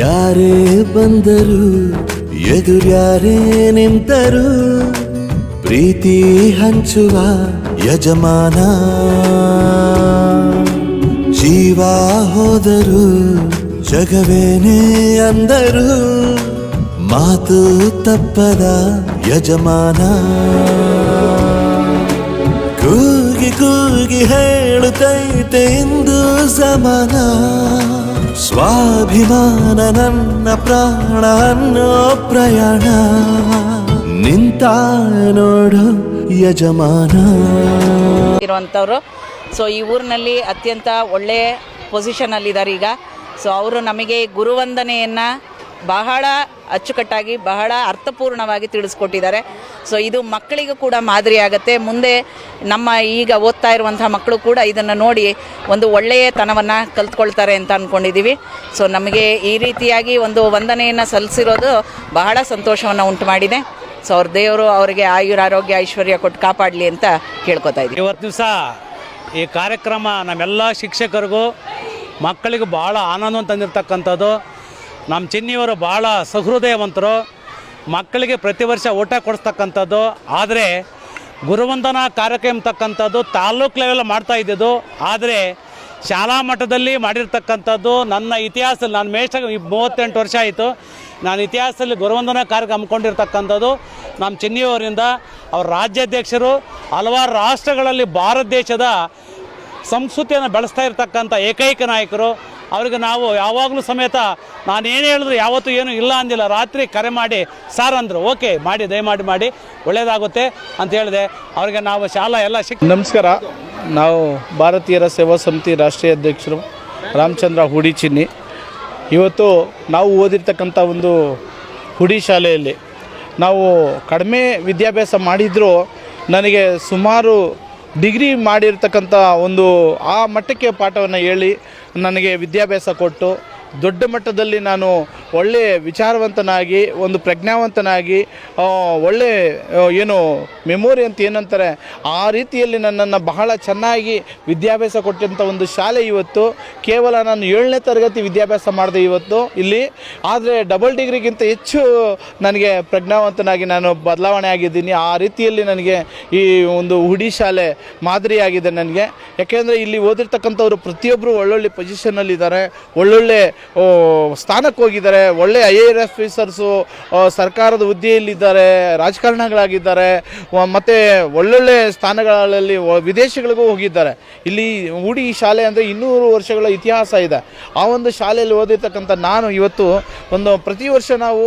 ಯಾರೇ ಬಂದರು ಎದುರ್ಯಾರೇ ನಿಂತರು ಪ್ರೀತಿ ಹಂಚುವ ಯಜಮಾನ ಜೀವ ಹೋದರು ಜಗವೇನೇ ಅಂದರು ಮಾತು ತಪ್ಪದ ಯಜಮಾನ ಕೂಗಿ ಹೇಳುತ್ತೈತೆ ಇಂದು ಸಮನ. ಸ್ವಾಭಿಮಾನ ನನ್ನ ಪ್ರಾಣ ಅನ್ನೋ ಪ್ರಯಾಣ. ನಿಂತ ನೋಡು ಯಜಮಾನ. ಇರುವಂಥವ್ರು. ಸೊ ಈ ಊರಿನಲ್ಲಿ ಅತ್ಯಂತ ಒಳ್ಳೆಯ ಪೊಸಿಷನಲ್ಲಿದ್ದಾರೆ ಈಗ. ಸೊ ಅವರು ನಮಗೆ ಗುರುವಂದನೆಯನ್ನು ಬಹಳ ಅಚ್ಚುಕಟ್ಟಾಗಿ, ಬಹಳ ಅರ್ಥಪೂರ್ಣವಾಗಿ ತಿಳಿಸ್ಕೊಟ್ಟಿದ್ದಾರೆ. ಸೊ ಇದು ಮಕ್ಕಳಿಗೂ ಕೂಡ ಮಾದರಿ ಆಗುತ್ತೆ. ಮುಂದೆ ನಮ್ಮ ಈಗ ಓದ್ತಾ ಇರುವಂಥ ಮಕ್ಕಳು ಕೂಡ ಇದನ್ನು ನೋಡಿ ಒಂದು ಒಳ್ಳೆಯ ತನವನ್ನು ಕಲ್ತ್ಕೊಳ್ತಾರೆ ಅಂತ ಅಂದ್ಕೊಂಡಿದ್ದೀವಿ ಸೊ ನಮಗೆ ಈ ರೀತಿಯಾಗಿ ಒಂದು ವಂದನೆಯನ್ನು ಸಲ್ಲಿಸಿರೋದು ಬಹಳ ಸಂತೋಷವನ್ನು ಉಂಟು ಮಾಡಿದೆ ಸೊ ಅವ್ರ ದೇವರು ಅವರಿಗೆ ಆಯುರ ಆರೋಗ್ಯ ಐಶ್ವರ್ಯ ಕೊಟ್ಟು ಕಾಪಾಡಲಿ ಅಂತ ಕೇಳ್ಕೊತಾ ಇದ್ದೀವಿ. ಇವತ್ತು ದಿವಸ ಈ ಕಾರ್ಯಕ್ರಮ ನಮ್ಮೆಲ್ಲ ಶಿಕ್ಷಕರಿಗೂ ಮಕ್ಕಳಿಗೂ ಭಾಳ ಆನಂದವನ್ನು ತಂದಿರ್ತಕ್ಕಂಥದ್ದು. ನಮ್ಮ ಚಿನ್ನಿಯವರು ಭಾಳ ಸಹೃದಯವಂತರು. ಮಕ್ಕಳಿಗೆ ಪ್ರತಿ ವರ್ಷ ಊಟ ಕೊಡಿಸ್ತಕ್ಕಂಥದ್ದು. ಆದರೆ ಗುರುವಂದನಾ ಕಾರ್ಯಕ್ರಮ ತಕ್ಕಂಥದ್ದು ತಾಲ್ಲೂಕು ಲೆವೆಲ್ ಮಾಡ್ತಾ ಇದ್ದಿದ್ದು. ಆದರೆ ಶಾಲಾ ಮಟ್ಟದಲ್ಲಿ ಮಾಡಿರ್ತಕ್ಕಂಥದ್ದು ನನ್ನ ಇತಿಹಾಸದಲ್ಲಿ, ನಾನು ಮೇಷ ಮೂವತ್ತೆಂಟು ವರ್ಷ ಆಯಿತು. ನಾನು ಇತಿಹಾಸದಲ್ಲಿ ಗುರುವಂದನಾ ಕಾರ್ಯಕ್ರಮ ಹಮ್ಮಿಕೊಂಡಿರ್ತಕ್ಕಂಥದ್ದು ನಮ್ಮ ಚಿನ್ನಿಯವರಿಂದ. ಅವ್ರ ರಾಜ್ಯಾಧ್ಯಕ್ಷರು ಹಲವಾರು ರಾಷ್ಟ್ರಗಳಲ್ಲಿ ಭಾರತ ದೇಶದ ಸಂಸ್ಕೃತಿಯನ್ನು ಬೆಳೆಸ್ತಾ ಇರ್ತಕ್ಕಂಥ ಏಕೈಕ ನಾಯಕರು. ಅವ್ರಿಗೆ ನಾವು ಯಾವಾಗಲೂ ಸಮೇತ ನಾನು ಏನು ಹೇಳಿದ್ರು ಯಾವತ್ತೂ ಏನು ಇಲ್ಲ ಅಂದಿಲ್ಲ. ರಾತ್ರಿ ಕರೆ ಮಾಡಿ, ಸಾರ್ ಅಂದರು. ಓಕೆ, ಮಾಡಿ, ದಯಮಾಡಿ, ಮಾಡಿ. ಒಳ್ಳೆಯದಾಗುತ್ತೆ ಅಂತ ಹೇಳಿದೆ. ಅವ್ರಿಗೆ ನಾವು ಶಾಲಾ ಎಲ್ಲ ಶಿಕ್ ನಮಸ್ಕಾರ. ನಾವು ಭಾರತೀಯರ ಸೇವಾ ಸಮಿತಿ ರಾಷ್ಟ್ರೀಯ ಅಧ್ಯಕ್ಷರು ರಾಮಚಂದ್ರ ಹುಡಿ ಚಿನ್ನಿ ಇವತ್ತು ನಾವು ಓದಿರ್ತಕ್ಕಂಥ ಒಂದು ಹುಡಿ ಶಾಲೆಯಲ್ಲಿ ನಾವು ಕಡಿಮೆ ವಿದ್ಯಾಭ್ಯಾಸ ಮಾಡಿದರೂ ನನಗೆ ಸುಮಾರು ಡಿಗ್ರಿ ಮಾಡಿರ್ತಕ್ಕಂಥ ಒಂದು ಆ ಮಟ್ಟಕ್ಕೆ ಪಾಠವನ್ನು ಹೇಳಿ ನನಗೆ ವಿದ್ಯಾಭ್ಯಾಸ ಕೊಟ್ಟು ದೊಡ್ಡ ಮಟ್ಟದಲ್ಲಿ ನಾನು ಒಳ್ಳೆ ವಿಚಾರವಂತನಾಗಿ, ಒಂದು ಪ್ರಜ್ಞಾವಂತನಾಗಿ ಒಳ್ಳೆ ಏನು ಮೆಮೊರಿ ಅಂತ ಏನಂತಾರೆ, ಆ ರೀತಿಯಲ್ಲಿ ನನ್ನನ್ನು ಬಹಳ ಚೆನ್ನಾಗಿ ವಿದ್ಯಾಭ್ಯಾಸ ಕೊಟ್ಟಂಥ ಒಂದು ಶಾಲೆ ಇವತ್ತು. ಕೇವಲ ನಾನು ಏಳನೇ ತರಗತಿ ವಿದ್ಯಾಭ್ಯಾಸ ಮಾಡಿದೆ ಇವತ್ತು ಇಲ್ಲಿ. ಆದರೆ ಡಬಲ್ ಡಿಗ್ರಿಗಿಂತ ಹೆಚ್ಚು ನನಗೆ ಪ್ರಜ್ಞಾವಂತನಾಗಿ ನಾನು ಬದಲಾವಣೆ ಆಗಿದ್ದೀನಿ. ಆ ರೀತಿಯಲ್ಲಿ ನನಗೆ ಈ ಒಂದು ಹುಡಿ ಶಾಲೆ ಮಾದರಿಯಾಗಿದೆ ನನಗೆ. ಯಾಕೆಂದರೆ ಇಲ್ಲಿ ಓದಿರ್ತಕ್ಕಂಥವ್ರು ಪ್ರತಿಯೊಬ್ಬರು ಒಳ್ಳೊಳ್ಳೆ ಪೊಸಿಷನಲ್ಲಿದ್ದಾರೆ ಒಳ್ಳೊಳ್ಳೆ ಸ್ಥಾನಕ್ಕೆ ಹೋಗಿದ್ದಾರೆ. ಒಳ್ಳೆ ಐ ಎ ಎಸ್ ಆಫೀಸರ್ಸು ಸರ್ಕಾರದ ಹುದ್ದೆಯಲ್ಲಿದ್ದಾರೆ, ರಾಜಕಾರಣಗಳಾಗಿದ್ದಾರೆ ಮತ್ತು ಒಳ್ಳೊಳ್ಳೆ ಸ್ಥಾನಗಳಲ್ಲಿ ವಿದೇಶಗಳಿಗೂ ಹೋಗಿದ್ದಾರೆ. ಇಲ್ಲಿ ಉಡಿ ಶಾಲೆ ಅಂದರೆ ಇನ್ನೂರು ವರ್ಷಗಳ ಇತಿಹಾಸ ಇದೆ. ಆ ಒಂದು ಶಾಲೆಯಲ್ಲಿ ಓದಿರ್ತಕ್ಕಂಥ ನಾನು ಇವತ್ತು ಒಂದು ಪ್ರತಿ ವರ್ಷ ನಾವು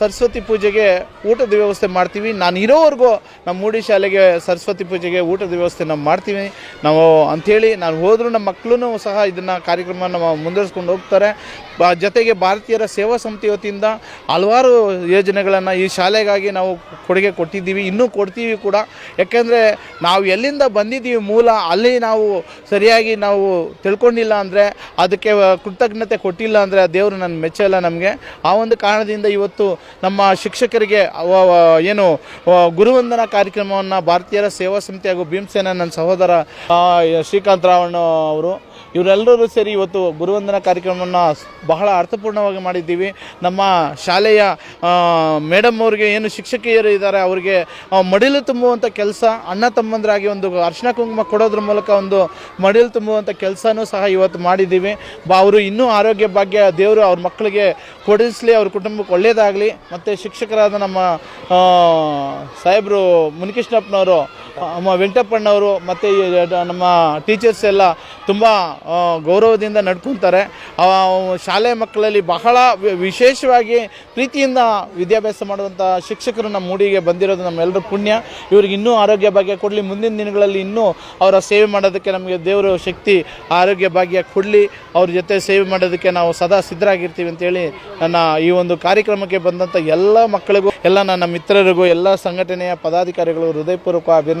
ಸರಸ್ವತಿ ಪೂಜೆಗೆ ಊಟದ ವ್ಯವಸ್ಥೆ ಮಾಡ್ತೀವಿ. ನಾನು ಇರೋವರೆಗೂ ನಮ್ಮ ಮೂಡಿ ಶಾಲೆಗೆ ಸರಸ್ವತಿ ಪೂಜೆಗೆ ಊಟದ ವ್ಯವಸ್ಥೆ ನಾವು ಮಾಡ್ತೀವಿ. ನಾವು ಅಂಥೇಳಿ ನಾನು ಹೋದರೂ ನಮ್ಮ ಮಕ್ಕಳೂ ಸಹ ಇದನ್ನು ಕಾರ್ಯಕ್ರಮ ನಾವು ಮುಂದುವರಿಸ್ಕೊಂಡು ಹೋಗ್ತಾರೆ. ಬ- ಜೊತೆಗೆ ಭಾರತೀಯರ ಸೇವಾ ಸಮಿತಿ ವತಿಯಿಂದ ಹಲವಾರು ಯೋಜನೆಗಳನ್ನು ಈ ಶಾಲೆಗಾಗಿ ನಾವು ಕೊಡುಗೆ ಕೊಟ್ಟಿದ್ದೀವಿ, ಇನ್ನೂ ಕೊಡ್ತೀವಿ ಕೂಡ. ಯಾಕೆಂದರೆ ನಾವು ಎಲ್ಲಿಂದ ಬಂದಿದ್ದೀವಿ ಮೂಲ ಅಲ್ಲಿ ನಾವು ಸರಿಯಾಗಿ ನಾವು ತಿಳ್ಕೊಂಡಿಲ್ಲ ಅಂದರೆ, ಅದಕ್ಕೆ ಕೃತಜ್ಞತೆ ಕೊಟ್ಟಿಲ್ಲ ಅಂದರೆ ದೇವರು ನನ್ನ ಮೆಚ್ಚಲ್ಲ ನಮಗೆ. ಆ ಒಂದು ಕಾರಣದಿಂದ ಇವತ್ತು ನಮ್ಮ ಶಿಕ್ಷಕರಿಗೆ ಏನು ಗುರುವಂದನಾ ಕಾರ್ಯಕ್ರಮವನ್ನು ಭಾರತೀಯರ ಸೇವಾ ಸಮಿತಿ ಹಾಗೂ ಭೀಮಸೇನ ನನ್ನ ಸಹೋದರ ಶ್ರೀಕಾಂತ್ ರಾವಣ್ಣ ಅವರು, ಇವರೆಲ್ಲರೂ ಸೇರಿ ಇವತ್ತು ಗುರುವಂದನಾ ಕಾರ್ಯಕ್ರಮವನ್ನು ಬಹಳ ಅರ್ಥಪೂರ್ಣವಾಗಿ ಮಾಡಿದ್ದೀವಿ. ನಮ್ಮ ಶಾಲೆಯ ಮೇಡಮ್ ಅವ್ರಿಗೆ ಏನು ಶಿಕ್ಷಕಿಯರು ಇದ್ದಾರೆ, ಅವರಿಗೆ ಮಡಿಲು ತುಂಬುವಂಥ ಕೆಲಸ, ಅಣ್ಣ ತಮ್ಮಂದ್ರಾಗಿ ಒಂದು ಅರ್ಶಿನ ಕುಂಕುಮ ಕೊಡೋದ್ರ ಮೂಲಕ ಒಂದು ಮಡಿಲು ತುಂಬುವಂಥ ಕೆಲಸನೂ ಸಹ ಇವತ್ತು ಮಾಡಿದ್ದೀವಿ. ಬಾ, ಅವರು ಇನ್ನೂ ಆರೋಗ್ಯ ಭಾಗ್ಯ ದೇವರು ಅವ್ರ ಮಕ್ಕಳಿಗೆ ಕೊಡಿಸಲಿ, ಅವ್ರ ಕುಟುಂಬಕ್ಕೆ ಒಳ್ಳೆಯದಾಗಲಿ ಮತ್ತು ಶಿಕ್ಷಕರಾದ ನಮ್ಮ ಸಾಹೇಬರು ಮುನಿಕೃಷ್ಣಪ್ಪನವರು ನಮ್ಮ ವೆಂಕಟಪ್ಪಣ್ಣವರು ಮತ್ತು ನಮ್ಮ ಟೀಚರ್ಸ್ ಎಲ್ಲ ತುಂಬ ಗೌರವದಿಂದ ನಡ್ಕೊತಾರೆ. ಶಾಲೆ ಮಕ್ಕಳಲ್ಲಿ ಬಹಳ ವಿಶೇಷವಾಗಿ ಪ್ರೀತಿಯಿಂದ ವಿದ್ಯಾಭ್ಯಾಸ ಮಾಡುವಂಥ ಶಿಕ್ಷಕರು ನಮ್ಮ ಮೂಡಿಗೆ ಬಂದಿರೋದು ನಮ್ಮೆಲ್ಲರ ಪುಣ್ಯ. ಇವ್ರಿಗೆ ಇನ್ನೂ ಆರೋಗ್ಯ ಭಾಗ್ಯ ಕೊಡಲಿ. ಮುಂದಿನ ದಿನಗಳಲ್ಲಿ ಇನ್ನೂ ಅವರ ಸೇವೆ ಮಾಡೋದಕ್ಕೆ ನಮಗೆ ದೇವರ ಶಕ್ತಿ, ಆರೋಗ್ಯ ಭಾಗ್ಯ ಕೊಡಲಿ. ಅವ್ರ ಜೊತೆ ಸೇವೆ ಮಾಡೋದಕ್ಕೆ ನಾವು ಸದಾ ಸಿದ್ಧರಾಗಿರ್ತೀವಿ ಅಂತೇಳಿ ನನ್ನ ಈ ಒಂದು ಕಾರ್ಯಕ್ರಮಕ್ಕೆ ಬಂದಂಥ ಎಲ್ಲ ಮಕ್ಕಳಿಗೂ, ಎಲ್ಲ ನನ್ನ ಮಿತ್ರರಿಗೂ, ಎಲ್ಲ ಸಂಘಟನೆಯ ಪದಾಧಿಕಾರಿಗಳು ಹೃದಯಪೂರ್ವಕ ಅಭಿನಂದನೆ.